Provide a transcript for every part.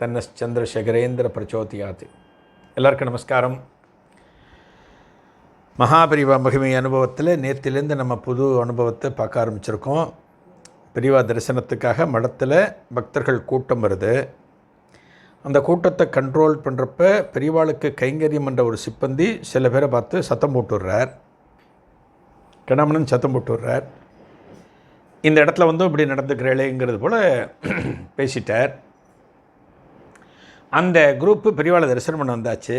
தன்னச்சந்திரசேகரேந்திர பிரச்சோதியாத்து எல்லாருக்கும் நமஸ்காரம் மகாபரிவா மகிமை அனுபவத்தில் நேற்றிலேருந்து நம்ம புது அனுபவத்தை பார்க்க ஆரம்பிச்சிருக்கோம் பெரியவா தரிசனத்துக்காக மடத்தில் பக்தர்கள் கூட்டம் வருது அந்த கூட்டத்தை கண்ட்ரோல் பண்ணுறப்ப பெரியவாளுக்கு கைங்கரியம் என்ற ஒரு சிப்பந்தி சில பேரை பார்த்து சத்தம் போட்டுடுறார் கணாமணன் சத்தம் போட்டுடுறார் இந்த இடத்துல வந்து இப்படி நடந்துக்கிறேளேங்கிறது போல் பேசிட்டார் அந்த குரூப்பு பெரியவாளை தரிசனம் பண்ண வந்தாச்சு.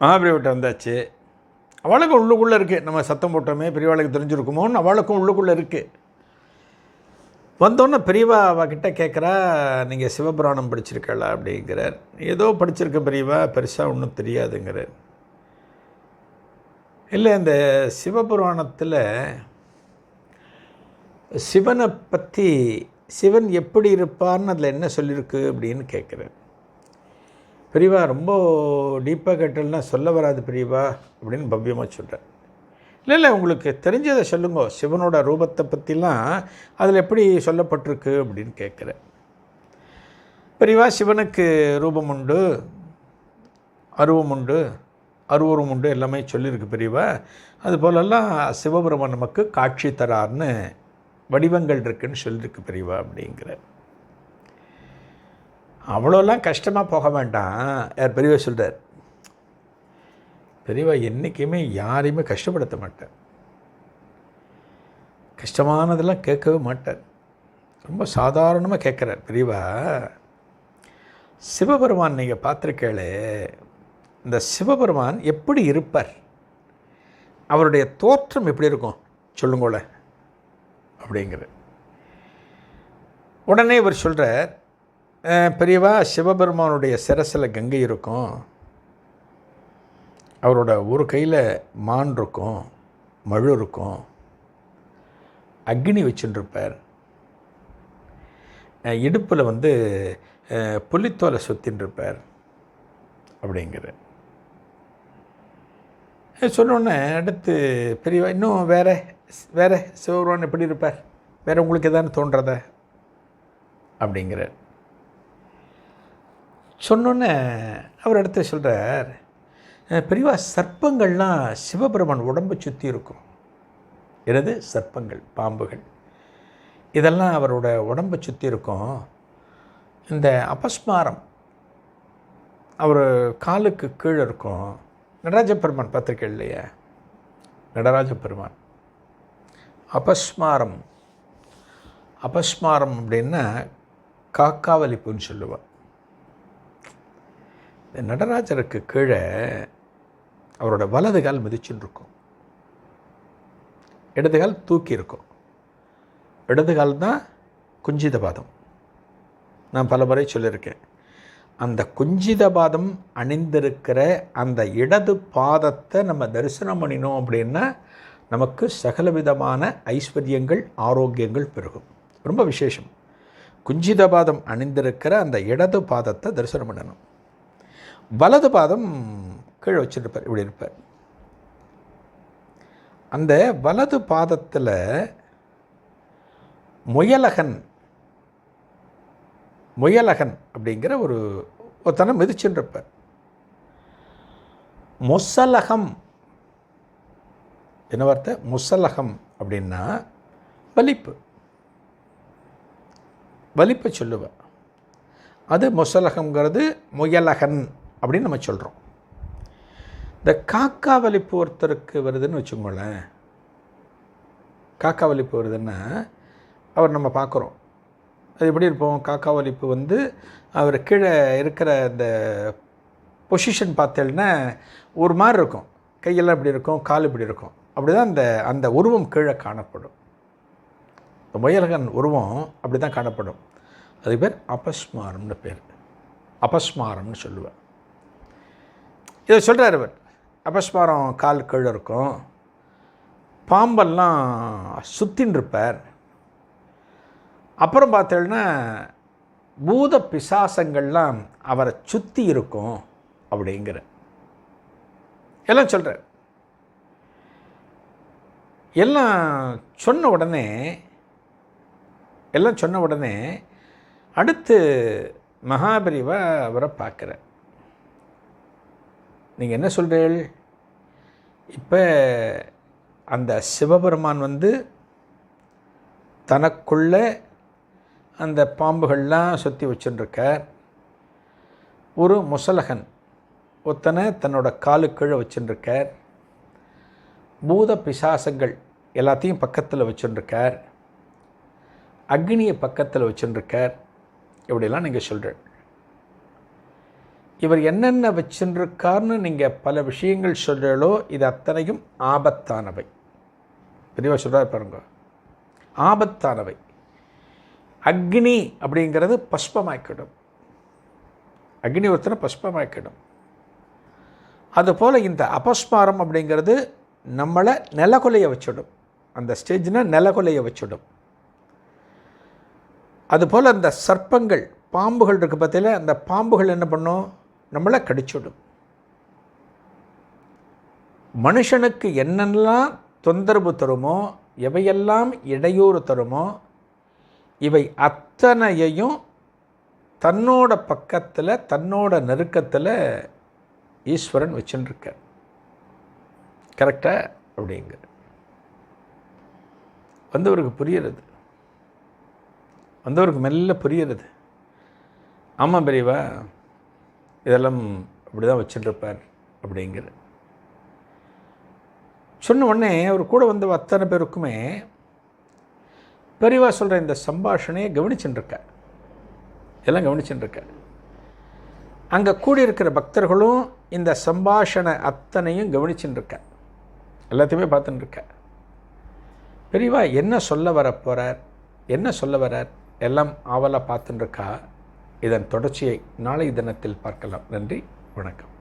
மகாபிரிவிட்ட வந்தாச்சு. அவளுக்கும் உள்ளுக்குள்ளே இருக்குது நம்ம சத்தம் போட்டோமே பெரியவாளுக்கு தெரிஞ்சிருக்குமோன்னு அவளுக்கும் உள்ளுக்குள்ளே இருக்குது வந்தோன்னே பெரியவா அவகிட்ட கேட்குறா நீங்கள் சிவபுராணம் படிச்சிருக்கல அப்படிங்கிறார். ஏதோ படிச்சிருக்க பெரியவா பெருசாக ஒன்றும் தெரியாதுங்கிறார். இல்லை இந்த சிவபுராணத்தில் சிவனை பற்றி சிவன் எப்படி இருப்பார்னு அதில் என்ன சொல்லியிருக்கு அப்படின்னு கேட்குறேன் பெரியவா ரொம்ப டீப்பாக கேட்டல்னா சொல்ல வராது பெரியவா அப்படின்னு பவ்யமாக சொல்கிறேன் இல்லை இல்லை உங்களுக்கு தெரிஞ்சதை சொல்லுங்க. சிவனோட ரூபத்தை பற்றிலாம் அதில் எப்படி சொல்லப்பட்டிருக்கு அப்படின்னு கேட்குறேன் பெரியவா சிவனுக்கு ரூபம் உண்டு அருவம் உண்டு அருவரும் உண்டு எல்லாமே சொல்லியிருக்கு பெரியவா அது போலெல்லாம் சிவபெருமான் நமக்கு காட்சி தரார்னு வடிவங்கள் இருக்குன்னு சொல்லியிருக்கு பெரியவா அப்படிங்கிற. அவ்வளோலாம் கஷ்டமாக போக வேண்டாம். யார் பெரியவா சொல்கிறார் பெரியவா என்றைக்குமே யாரையுமே கஷ்டப்படுத்த மாட்டார். கஷ்டமானதெல்லாம் கேட்கவே மாட்டார். ரொம்ப சாதாரணமாக கேட்குறார். பெரியவா சிவபெருமான் நீங்கள் பார்த்துருக்கேளே இந்த சிவபெருமான் எப்படி இருப்பார்? அவருடைய தோற்றம் எப்படி இருக்கும்? சொல்லுங்களேன். அப்படிங்கிற உடனே இவர் சொல்கிறார் பெரியவா சிவபெருமானுடைய சிரசில் கங்கை இருக்கும். அவரோட ஒரு கையில் மான் இருக்கும் மழு இருக்கும். அக்னி வச்சுருப்பார். இடுப்பில் வந்து புலித்தோலை சுத்தின்னு இருப்பார் அப்படிங்கிற சொன்னோன்னே அடுத்து பெரியவா இன்னும் வேற வேற சிவபெருமான் எப்படி இருப்பார்? வேற உங்களுக்கு எதான்னு தோன்றத? அப்படிங்கிறார். சொன்னோன்னே அவர் அடுத்து சொல்கிறார் பெரியவா சர்ப்பங்கள்லாம் சிவபெருமான் உடம்பை சுற்றி இருக்கும். எனது சர்ப்பங்கள் பாம்புகள். இதெல்லாம் அவரோட உடம்பை சுற்றி இருக்கும். இந்த அபஸ்மாரம் அவர் காலுக்கு கீழே இருக்கும். நடராஜ பெருமான் பத்திரிக்கை இல்லையா? நடராஜ பெருமான் அபஸ்மாரம். அபஸ்மாரம் அப்படின்னா காக்காவலிப்புன்னு சொல்லுவாள் இந்த நடராஜருக்கு கீழே அவரோட வலது கால் மிதிச்சுன்னு இருக்கும் இடது கால் தூக்கி இருக்கும் இடது கால் தான் குஞ்சித பாதம் நான் பல முறை சொல்லியிருக்கேன். அந்த குஞ்சித பாதம் அணிந்திருக்கிற அந்த இடது பாதத்தை நம்ம தரிசனம் பண்ணினோம் அப்படின்னா நமக்கு சகலவிதமான ஐஸ்வர்யங்கள் ஆரோக்கியங்கள் பெருகும். ரொம்ப விசேஷம். குஞ்சித பாதம் அணிந்திருக்கிற அந்த இடது பாதத்தை தரிசனம் பண்ணணும். வலது பாதம் கீழே வச்சுருப்பார் இப்படி இருப்பார். அந்த வலது பாதத்தில் முயலகன் முயலகன் அப்படிங்கிற ஒரு ஒருத்தனை மிதிச்சுருப்பார் முசலகம். என்ன வார்த்தை? முசலகம் அப்படின்னா வலிப்பு. வலிப்பை சொல்லுவேன் அது முசலகம்ங்கிறது முயலகன் அப்படின்னு நம்ம சொல்கிறோம் இந்த காக்கா வலிப்பு ஒருத்தருக்கு வருதுன்னு வச்சுக்கோங்களேன். காக்கா வலிப்பு வருதுன்னா அவர் நம்ம பார்க்குறோம். அது எப்படி இருப்போம்? காக்கா ஒலிப்பு வந்து அவர் கீழே இருக்கிற அந்த பொசிஷன் பார்த்தேன்னா ஒரு மாதிரி இருக்கும். கையெல்லாம் இப்படி இருக்கும் கால் இப்படி இருக்கும். அப்படி தான் அந்த அந்த உருவம் கீழே காணப்படும். இந்த முயலகன் உருவம் அப்படி தான் காணப்படும். அது பேர் அபஸ்மாரம்னு பேர். அபஸ்மாரம்னு சொல்லுவேன் இதை சொல்கிறார் அவர் அபஸ்மாரம் கால் கீழே இருக்கும். பாம்பெல்லாம் சுற்றின்னு இருப்பார். அப்புறம் பார்த்தேன்னா பூத பிசாசங்கள்லாம் அவரை சுற்றி இருக்கும் அப்படிங்கிற. எல்லாம் சொல்கிறார் எல்லாம் சொன்ன உடனே எல்லாம் சொன்ன உடனே அடுத்து மகாபரிவா அவரை பார்க்குற நீங்கள் என்ன சொல்கிறீள் இப்போ அந்த சிவபெருமான் வந்து தனக்குள்ள அந்த பாம்புகள்லாம் சுற்றி வச்சுட்டுருக்கார் ஒரு முசலகன் ஒத்தனை தன்னோட காலு கீழே வச்சுட்டுருக்கார் பூத பிசாசங்கள் எல்லாத்தையும் பக்கத்தில் வச்சுட்டுருக்கார் அக்னியை பக்கத்தில் வச்சுட்டுருக்கார் இப்படிலாம் நீங்கள் சொல்கிற இவர் என்னென்ன வச்சுருக்கார்னு நீங்கள் பல விஷயங்கள் சொல்கிறீங்களோ இது அத்தனையும் ஆபத்தானவை. பெரியவா சொல்கிறார் பாருங்க. ஆபத்தானவை. அக்னி அப்படிங்கிறது பஸ்பமாக்கிடும் அக்னி ஒருத்தனை பஸ்பமாக்கிடும் அதுபோல் இந்த அபஸ்மாரம் அப்படிங்கிறது நம்மளை நிலகொலைய வச்சுடும். அந்த ஸ்டேஜ்னால் நிலகொலைய வச்சுடும். அதுபோல் அந்த சர்ப்பங்கள் பாம்புகள் இருக்குது பார்த்தீங்களா அந்த பாம்புகள் என்ன பண்ணும்? நம்மளை கடிச்சுடும். மனுஷனுக்கு என்னெல்லாம் தொந்தரவு தருமோ எவையெல்லாம் இடையூறு தருமோ இவை அத்தனையையும் தன்னோட பக்கத்தில் தன்னோட நெருக்கத்தில் ஈஸ்வரன் வச்சுருக்கார் கரெக்டாக அப்படிங்கிற வந்தவருக்கு புரியுறது. வந்தவருக்கு மெல்ல புரியுறது. ஆமாம் பெரியவா இதெல்லாம் இப்படி தான் வச்சுட்டுருப்பார் அப்படிங்கிற. சொன்ன உடனே அவர் கூட வந்த அத்தனை பேருக்குமே பெரியவா சொல்கிற இந்த சம்பாஷணையை கவனிச்சுட்டுருக்க எல்லாம் கவனிச்சுட்டுருக்க அங்கே கூடியிருக்கிற பக்தர்களும் இந்த சம்பாஷணை அத்தனையும் கவனிச்சுட்டுருக்க எல்லாத்தையுமே பார்த்துட்டுருக்க பெரியவா என்ன சொல்ல வர போகிறார் என்ன சொல்ல வரார்? எல்லாம் ஆவலாக பார்த்துட்டுருக்கா இதன் தொடர்ச்சியை நாளை தினத்தில் பார்க்கலாம். நன்றி வணக்கம்.